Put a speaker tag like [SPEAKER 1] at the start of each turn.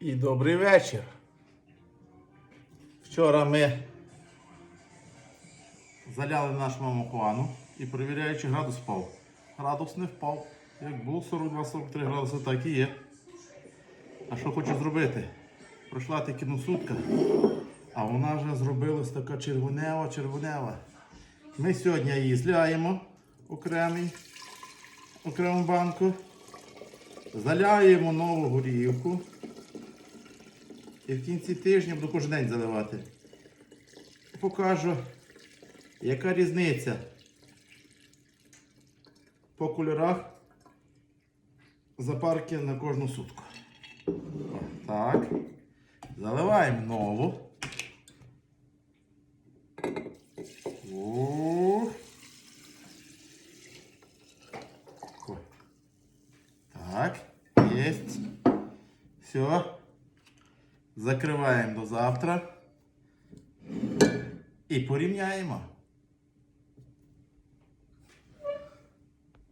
[SPEAKER 1] І добрий вечір. Вчора ми заляли наш мамохуану і перевіряю, чи градус впав. Градус не впав. Як був 42-43 градуси, так і є. А що хочу зробити? Пройшла тільки ну сутка, а вона вже зробилась така червонева, червонева. Ми сьогодні її зляємо окремий, окрему банку. Заляємо нову горівку. І в кінці тижня буду кожен день заливати. Покажу, яка різниця по кольорах запарки на кожну сутку. Так. Заливаємо нову. О. Так, есть. Все. Закриваємо до завтра. І порівняємо.